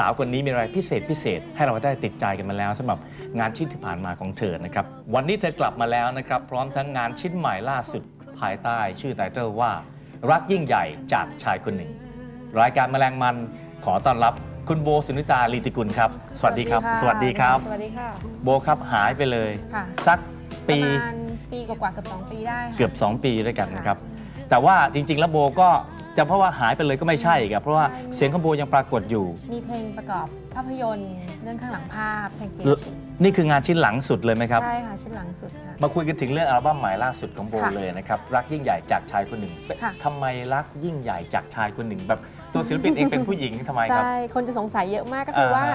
สาวคนนี้มีอะไรพิเศษพิเศษให้เราได้ติดใจกันมาแล้วสำหรับงานชิ้นที่ผ่านมาของเธอนะครับ วันนี้เธอกลับมาแล้วนะครับ พร้อมทั้งงานชิ้นใหม่ล่าสุดภายใต้ ชื่อไตเติลว่า รักยิ่งใหญ่จากชายคนหนึ่ง รายการแมลงมันขอต้อนรับคุณโบสุนิตาลีติกุลครับ สวัสดีครับะสวัสดีครับ สวัสดีค่ะ โบครับหายไปเลยค่ะสักปีประมาณปีกว่าๆเกือบสองปีได้ค่ะเกือบ 2 ปีด้วยกันนะครับ แต่ว่าจริง ๆ แล้วโบก็ จะเพราะว่าหายไปเลยก็ไม่ใช่ครับเพราะว่าเสียงของโบยังปรากฏอยู่ มีเพลงประกอบภาพยนตร์เรื่องข้างหลังภาพเพลงเปียแล้วนี่คืองานชิ้นหลังสุดเลยไหมครับ ใช่ค่ะชิ้นหลังสุดค่ะ มาคุยกันถึงเรื่องอัลบั้มใหม่ล่าสุดของโบค่ะเลยนะครับ รักยิ่งใหญ่จากชายคนหนึ่งค่ะ ทำไมรักยิ่งใหญ่จากชายคนหนึ่ง แบบตัวศิลปินเองเป็นผู้หญิงทำไมครับ ใช่ คนจะสงสัยเยอะมากก็คืออ่าฮะว่า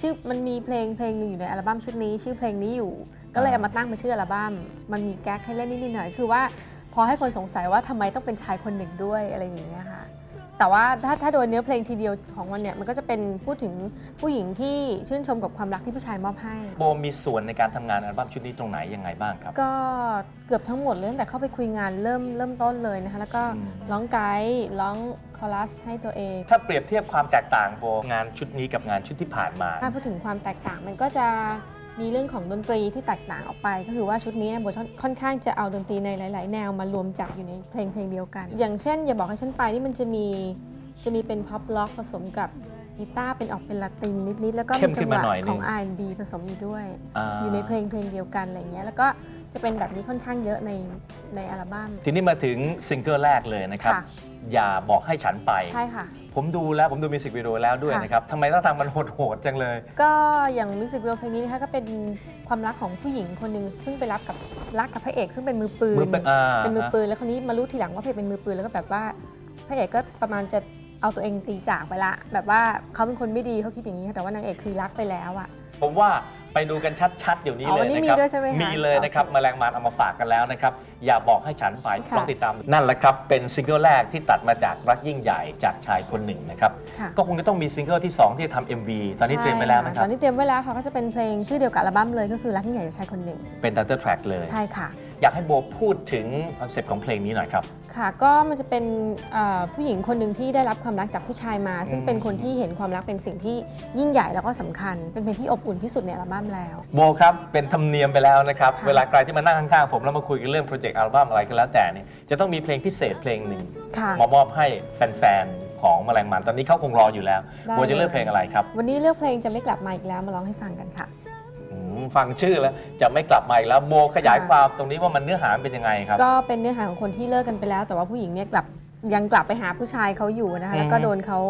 ชื่อมันมีเพลงเพลงหนึ่งอยู่ในอัลบั้มชุดนี้ ชื่อเพลงนี้อยู่ ก็เลยอ่า เอามาตั้งเป็นชื่ออัลบั้มมันมีแก๊กให้เล่นนิดๆหน่อยๆคือว่า พอให้คนสงสัยว่าทำไมต้องเป็นชายคนหนึ่งด้วยอะไรอย่างเงี้ยค่ะแต่ว่าถ้าถ้าโดยเนื้อเพลงทีเดียวของมันเนี่ยมันก็จะเป็นพูดถึงผู้หญิงที่ชื่นชมกับความรักที่ผู้ชายมอบให้โบมีส่วนในการทำงานอัลบั้มชุดนี้ตรงไหนยังไงบ้างครับ ก็เกือบทั้งหมดเลยตั้งแต่เข้าไปคุยงานเริ่มเริ่มต้นเลยนะคะแล้วก็อืมร้องไกด์ร้องคอรัสให้ตัวเอง ถ้าเปรียบเทียบความแตกต่างโบงานชุดนี้กับงานชุดที่ผ่านมาถ้าพูดถึงความแตกต่างมันก็จะ มีเรื่องของดนตรีที่แตกต่างออกไป ก็คือว่าชุดนี้เนี่ยโบค่อนข้างจะเอาดนตรีในหลาย ๆ แนวมารวมจับอยู่ในเพลงเพลงเดียวกัน อย่างเช่น อย่าบอกให้ฉันไปนี่มันจะมีจะมีเป็นพ็อปล็อกผสมกับกีตาร์เป็นออกเป็นลาตินนิด ๆ แล้วก็เข้มีมขึ้จันงหมาวะหน่อยนึงของ R&B ผสมอยู่ด้วยาอยู่ในเพลงเพลงเดียวกันอะไรอย่างเงี้ยแล้วก็จะเป็นแบบนี้ค่อนข้างเยอะในในอัลบั้มทีนี้มาถึงซิงเกิลแรกเลยนะครับค่ะอย่าบอกให้ฉันไปใช่ค่ะ ผมดูแล้วผมดูมิวสิกวิดีโอแล้วด้วยค่ะ นะครับทำไมต้องทำมันโหดๆจังเลย ก็อย่างมิวสิกวิดีโอเพลงนี้นะคะก็เป็นความรักของผู้หญิงคนหนึ่งซึ่งไปรับกับรักกับพระเอกซึ่งเป็นมือปืนมือเป็นอ่าเป็นมือปืนแล้วคนนี้มารู้ทีหลังว่าพระเอกเป็นมือปืนแล้วก็แบบว่าพระเอกก็ประมาณจะเอาตัวเองตีจากไปละ แบบว่าเขาเป็นคนไม่ดีเขาคิดอย่างนี้ค่ะแต่ว่านางเอกคือรักไปแล้วอะผมว่าไปดูกันชัดๆเดี๋ยวนี้อ๋อเลยวันนี้นะครับมีด้วยใช่ไหมคะมีเลยนะครับโอเคแมลงมันเอามาฝากกันแล้วนะครับ อย่าบอกให้ฉันไปค่ะลองติดตาม นั่นแหละครับ เป็นซิงเกิลแรกที่ตัดมาจากรักยิ่งใหญ่จากชายคนหนึ่งนะครับ ค่ะก็คงจะต้องมีซิงเกิลที่ 2 ที่จะทำ MV ตอนนี้เตรียมไว้แล้วนะคตรับอนนี้เตรียมไว้แล้วค่ะก็จะเป็นเพลงชื่อเดียวกับอัลบั้มเลยก็คือรักยิ่งใหญ่จากชายคนหนึ่งเป็นดัตเตอร์แทร็กเลย ใช่ค่ะ อยากให้โบพูดถึงคอนเซปต์ของเพลงนี้หน่อยครับ ค่ะก็มันจะเป็นเอ่อผู้หญิงคนหนึ่งที่ได้รับความรักจากผู้ชายมา ซึ่งอืมเป็นคนที่เห็นความรักเป็นสิ่งที่ยิ่งใหญ่แล้วก็สำคัญ เป็นเพลงที่อบอุ่นที่สุดในอัลบั้มแล้ว โบครับ เป็นธรรมเนียมไปแล้วนะครับ ค่ะ เวลาใครที่มานั่งข้างๆผมแล้วมาคุยกันเรื่องโปรเจกต์อัลบั้มอะไรก็แล้วแต่เนี่ยจะต้องมีเพลงพิเศษเพลงหนึ่งค่ะ มามอบให้แฟนๆของแมลงมันตอนนี้เขาคงรออยู่แล้วได้ โบจะเลือกเลยเพลงอะไรครับ วันนี้เลือกเพลงจะไม่กลับมาอีกแล้วมาร้องให้ฟังกันค่ะอืม ฟังชื่อแล้ว จะไม่กลับมาอีกแล้วโบขยายค่ะความตรงนี้ว่ามันเนื้อหาเป็นยังไงครับ ก็เป็นเนื้อหาของคนที่เลิกกันไปแล้ว แต่ว่าผู้หญิงเนี่ยกลับยังกลับไปหาผู้ชายเขาอยู่นะคะแล้วก็อืมโดนเขา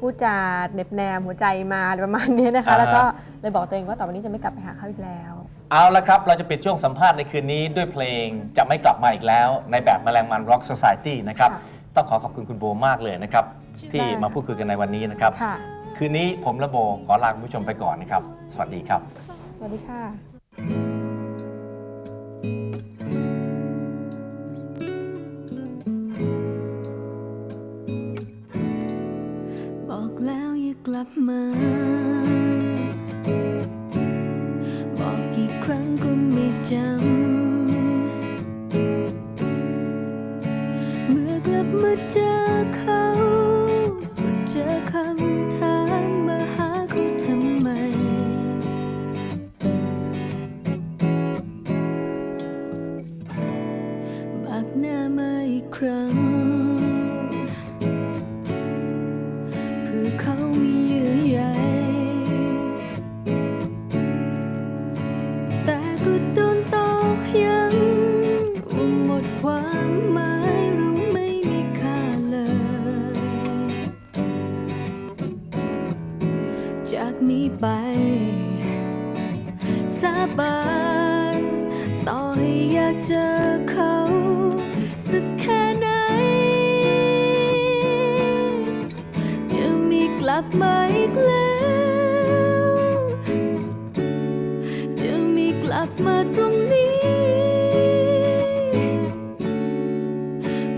พูดจาเหน็บแนมหัวใจมาอะไรประมาณเนี้ยนะคะอ่าฮะแล้วก็เลยบอกตัวเองว่าต่อไปนี้จะไม่กลับไปหาเขาอีกแล้ว เอาละครับ เราจะปิดช่วงสัมภาษณ์ในคืนนี้ด้วยเพลงจะไม่กลับมาอีกแล้ว ในแบบแมลงมัน Rock Society นะครับค่ะต้องขอขอบคุณคุณโบมากเลยนะครับ ที่ได้มาพูดคุยกันในวันนี้นะครับค่ะคืนนี้ผมและโบขอลาคุณผู้ชมไปก่อนนะครับ สวัสดีครับ สวัสดีค่ะบอกแล้วอย่ากลับมา บอกกี่ครั้งก็ไม่จำ เมื่อกลับมาเจอเขา หน้ามาอีกครั้ง เพื่อเขามีเยื่อใยแต่ก็โดนตอกย้ำว่าหมดความหมายรือไม่มีค่าเลย จากนี้ไป สาบานต่อให้อยากเจอเขา ลับมาอีกแล้ว จะมีกลับมาตรงนี้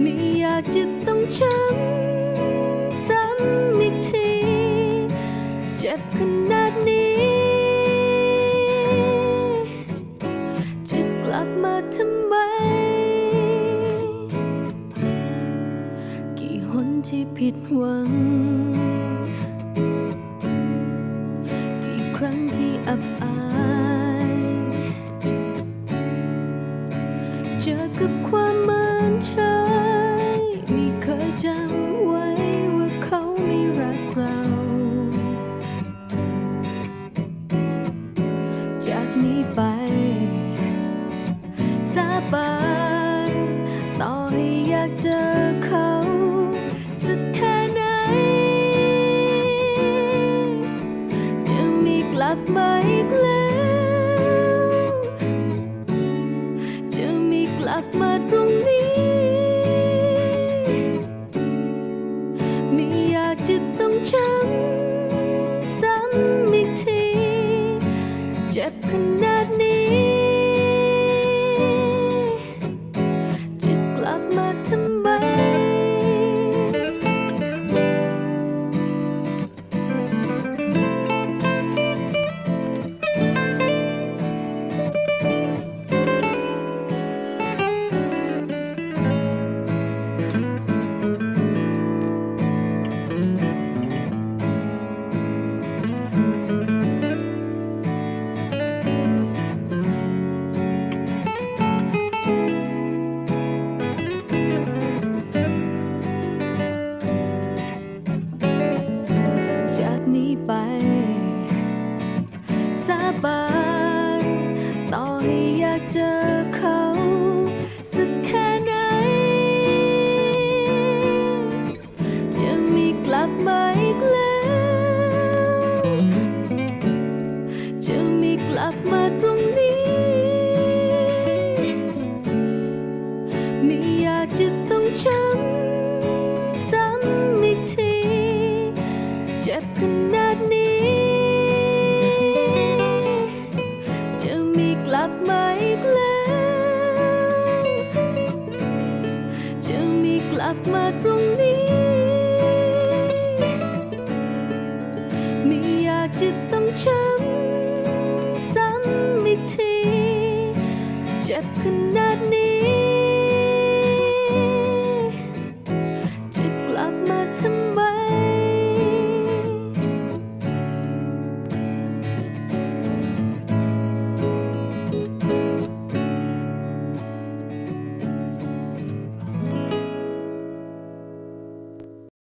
ไม่อยากจะต้องช้ำซ้ำอีกที เจ็บขนาดนี้ จะกลับมาทำไม กี่หนที่ผิดหวัง ไปสาบานต่อให้อยากเจอเขาสักแค่ไหน จะมีกลับมาอีกแล้ว บานต่อให้อยากเจอเขาสักแค่ไหน จะมีกลับมาอีกแล้ว จะมีกลับมาตรงนี้ ไม่อยากจะต้องช้ำซ้ำอีกที เจ็บขนาดนี้ ลับมาตรงนี้